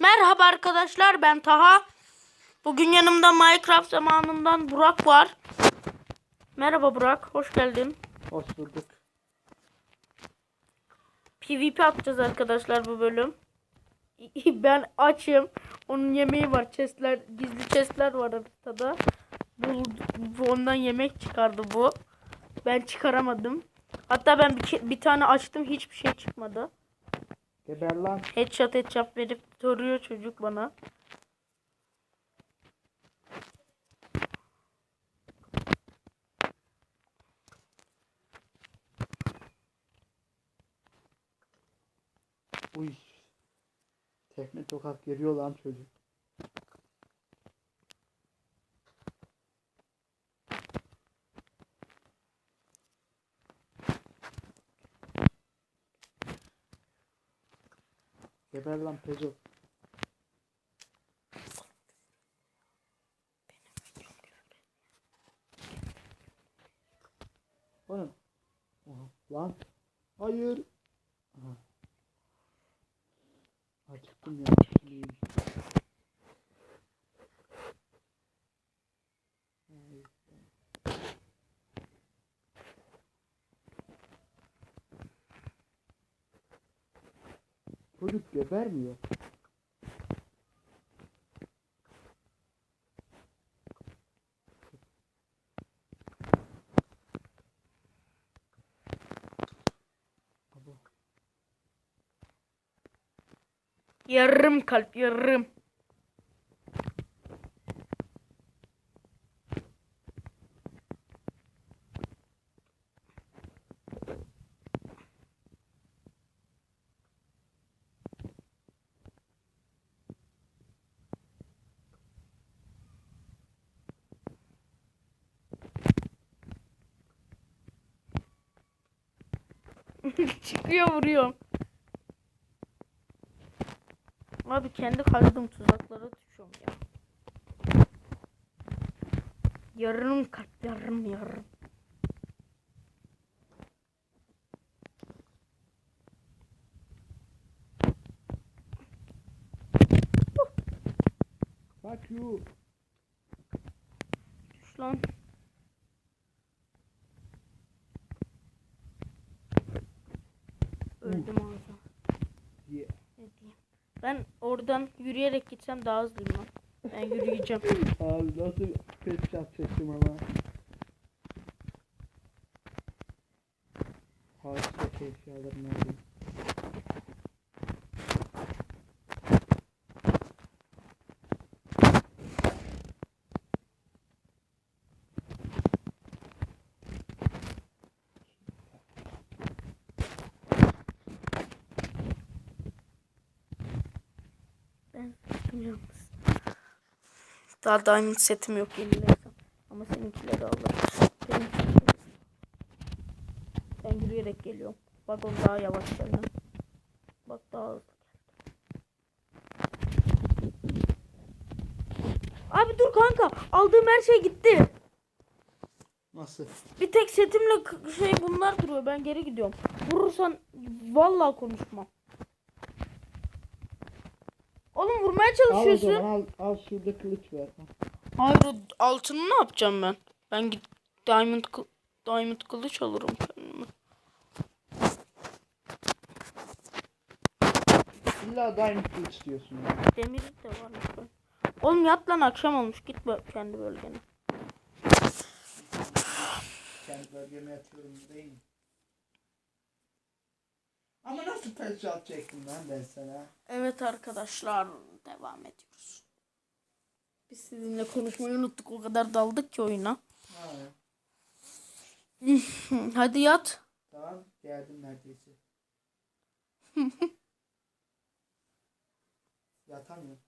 Merhaba arkadaşlar ben Taha. Bugün yanımda Minecraft zamanından Burak var. Merhaba Burak, hoş geldin. Hoş bulduk. PvP atacağız arkadaşlar bu bölüm. Ben açım. Onun yemeği var. Chestler, gizli chestler var haritada. Bu, bu ondan yemek çıkardı bu. Ben çıkaramadım. Hatta ben bir, bir tane açtım hiçbir şey çıkmadı. Geber lan. Headshot headshot verip soruyor çocuk bana. Uy. Tekme tokat geliyor lan çocuk. Geber lan Pezo. Oğlum. Aha, Lan. Hayır. Aha. Acıktım ya. İyi. Ay. Çocuk gebermiyor. Yarım kalp yarım. Çıkıyor vuruyorum. Abi kendi kazdığım tuzaklara düşüyorum ya. Yarım kalp yarım yarım. Fuck you. Düş lan. Öldüm ağzı. Yeah. Ne diyeyim. Ben oradan yürüyerek gitsem daha hızlıyım lan. Ben yürüyeceğim. Abi nasıl pet shot çektim ama. Harika eşyalarım oldu. Sıktım yalnız. Daha diamond setim yok yenilersem. Ama seninkileri alırım. Benimkileri. Ben yürüyerek geliyorum. Bak o daha yavaş senden. Bak daha hızlı. Abi dur kanka. Aldığım her şey gitti. Nasıl? Bir tek setimle şey bunlar duruyor. Ben geri gidiyorum. Vurursan vallahi konuşmam. Oğlum vurmaya Al o çalışıyorsun. zaman al, al şurada kılıç ver. Hayır o altını ne yapacağım ben? Ben git diamond kı- diamond kılıç alırım kendime. İlla diamond kılıç diyorsun ya. Demir de varmış. böyle. Oğlum yat lan akşam olmuş. Git bö- kendi bölgene. Kendi bölgeme yatıyorum değil mi? Ama nasıl pet shot çektim lan ben sana? Evet arkadaşlar devam ediyoruz. Biz sizinle konuşmayı unuttuk. O kadar daldık ki oyuna. Ha, Hadi yat. tamam geldim neredeyse. Yatamıyorum.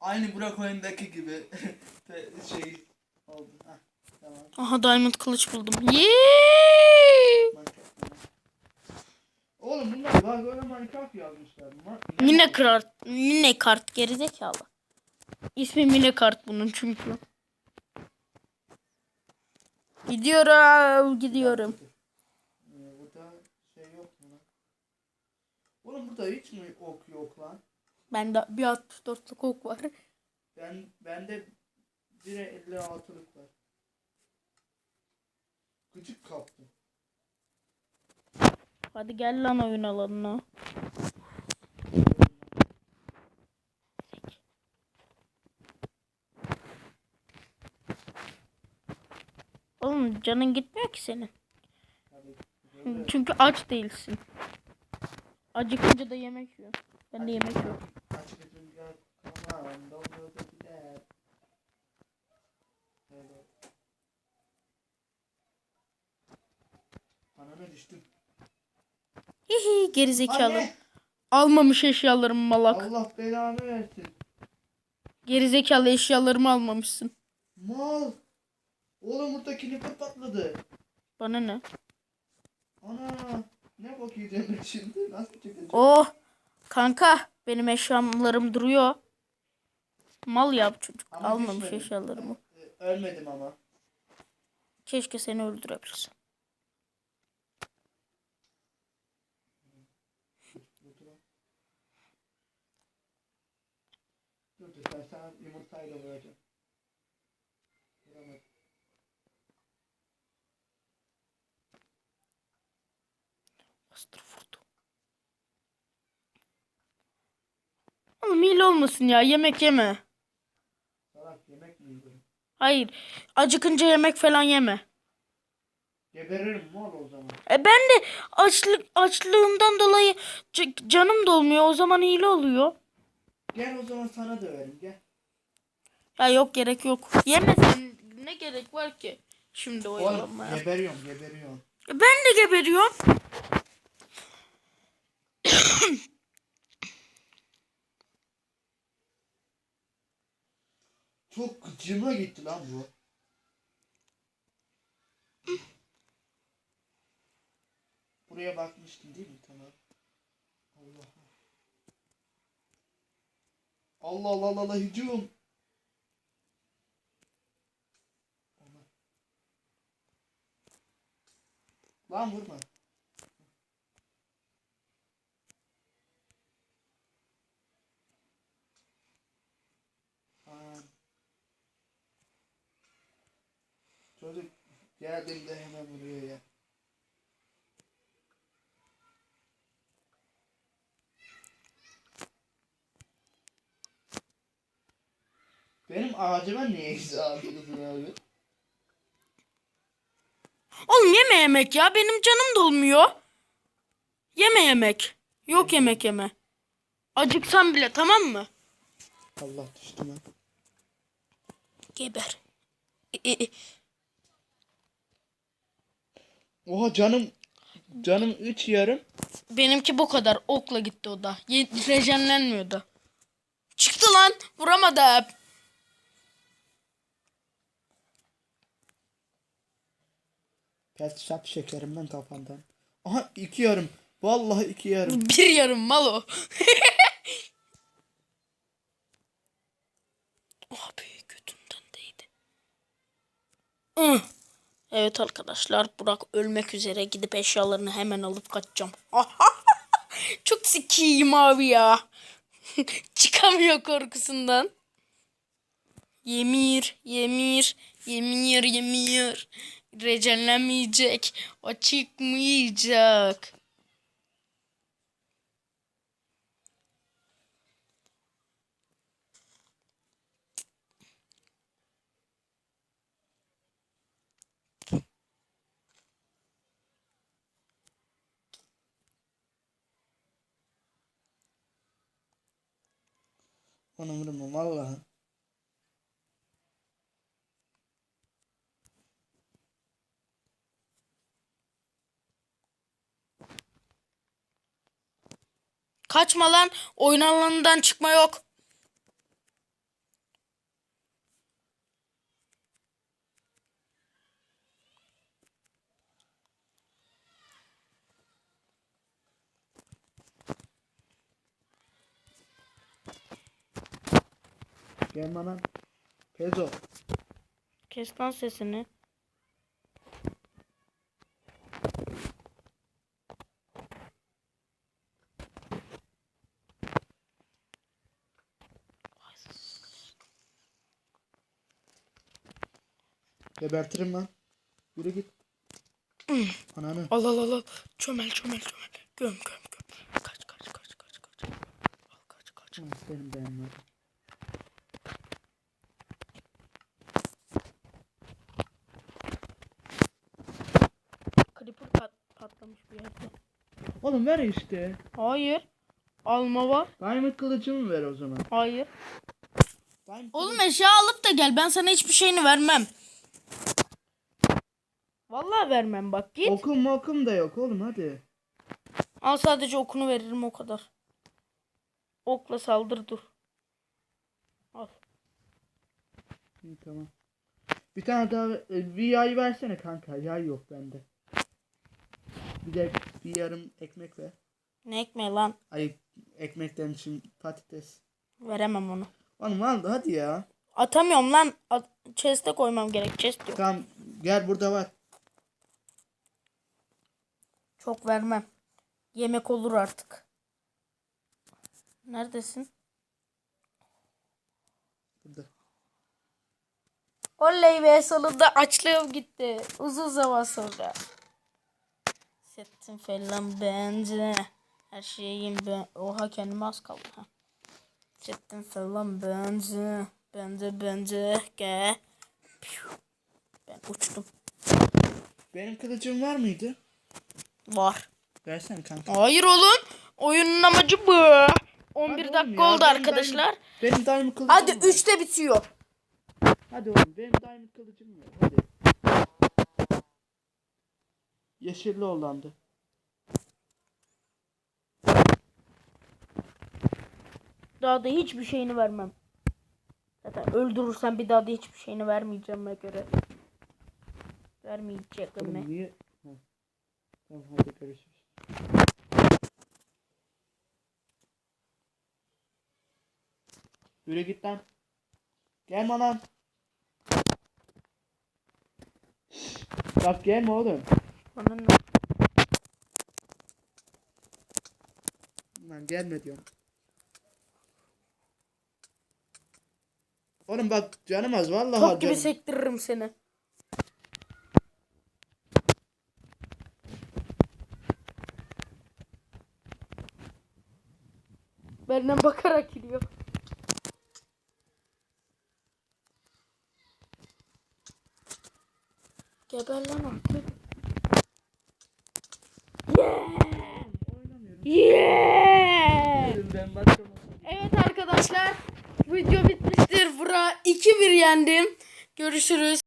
Aynı Burak oyundaki gibi şey oldu. Tamam. Aha diamond kılıç buldum. Yeee! Oğlum bunlar daha böyle Minecraft yazmışlar. Ma- Mine kart. Mine kart gerizekalı. İsmi Mine kart bunun çünkü. Gidiyorum, gidiyorum. Ee, burada şey yok mu lan? Oğlum burada hiç mi ok yok lan? Bende bir 64'lük ok var. Ben bende bir 56'lık var. Gıcık kaptım. Hadi gel lan oyun alanına. Oğlum canın gitmiyor ki senin. Çünkü aç değilsin. Acıkınca da yemek yiyor. Ben de yemek yok. Anana düştüm. Hihi gerizekalı. Anne! Almamış eşyalarımı malak. Allah belanı versin. Gerizekalı eşyalarımı almamışsın. Mal. Oğlum burada clipper patladı. Bana ne? Ana. Ne ben şimdi? Nasıl çekeceğim? Oh kanka benim eşyalarım duruyor. Mal yap çocuk. Ama Almamış düşmedim. eşyalarımı. Ee, Ölmedim ama. Keşke seni öldürebilsem. Sana yumurtayla vuracağım. Vuramadım. Bastır vurdu. Oğlum hile olmasın ya yemek yeme. Salak yemek mi yiyorum? Hayır acıkınca yemek falan yeme. Geberirim mal o zaman. E ben de açlık açlığımdan dolayı canım dolmuyor. O zaman hile oluyor. Gel o zaman sana döverim gel. Ya yok gerek yok. Yemesen ne gerek var ki? Şimdi Oğlum oyalanmaya. geberiyorum geberiyorum. Ben de geberiyorum. Çok gıcıma gitti lan bu. Buraya bakmıştın değil mi? Tamam. Allah. Allah Allah Allah Allah hücum. Lan vurma. Aa. Çocuk geldiğinde hemen vuruyor ya. Benim ağacıma niye eksi abi? Oğlum yeme yemek ya. Benim canım dolmuyor. Yeme yemek. Yok yemek yeme. Acıksam bile tamam mı? Allah düştüm ha. Geber. E, e, e. Oha canım canım 3 yarım. Benimki bu kadar. Okla gitti o da. Ye- Rejenlenmiyor da. Çıktı lan. Vuramadım. Pet şap şekerimden kafandan. Aha 2 yarım. Vallahi 2 yarım. Bir yarım mal o. Abi götümden değdi. Evet arkadaşlar Burak ölmek üzere gidip eşyalarını hemen alıp kaçacağım. Çok sikiyim abi ya. Çıkamıyor korkusundan. Yemir, yemir, yemir, yemir. Recenlemeyecek. O çıkmayacak. Onu vurma vallahi. Kaçma lan. Oyun alanından çıkma yok. Gelme lan. Pezo. Kes lan sesini. Gebertirim lan. Yürü git. Ananı. Al al al al. Çömel çömel çömel. Göm göm göm. Kaç kaç kaç kaç kaç. Al kaç kaç. Hı, Benim beğenmedim. Creeper pat patlamış bir yerde. Oğlum ver işte. Hayır. Alma var. Diamond kılıcımı ver o zaman. Hayır. Diamond Oğlum eşya alıp da gel. Ben sana hiçbir şeyini vermem. Vermem bak git. Okum mokum da yok oğlum hadi. Al sadece okunu veririm o kadar. Okla saldır dur. Al. İyi tamam. Bir tane daha e, bir yay versene kanka. Yay yok bende. Bir de bir yarım ekmek ver. Ne ekmeği lan? Ay ekmek demişim patates. Veremem onu. Oğlum al hadi ya. Atamıyorum lan. At chest'e koymam gerek. Chest yok. Tamam gel burada var. Çok vermem. Yemek olur artık. Neredesin? Burada. Oley be sonunda açlığım gitti. Uzun zaman sonra. Settim falan bence. Her şeyim ben. Oha kendime az kaldı. Ha. Settim falan bence. Bence bence. Ge. Piu. Ben uçtum. Benim kılıcım var mıydı? Var. Versene kanka. Hayır oğlum. Oyunun amacı bu. 11 Hadi dakika oğlum ya, oldu benim arkadaşlar. Diamond, benim diamond kılıcım Hadi var. 3'te bitiyor. Hadi oğlum benim diamond kılıcım var. Hadi. Yeşilli olandı. Daha da hiçbir şeyini vermem. Zaten öldürürsen bir daha da hiçbir şeyini vermeyeceğime göre. Vermeyeceğim Oğlum niye? Tamam hadi görüşürüz. Yürü git lan. Gelme lan. Bak gelme oğlum. Bana ne? Lan gelme diyorum. Oğlum bak canım az vallahi Top gibi canım. sektiririm seni. Benden bakarak gidiyor. Geber lan artık. Yeah! Evet arkadaşlar video bitmiştir. Bura 2-1 yendim. Görüşürüz.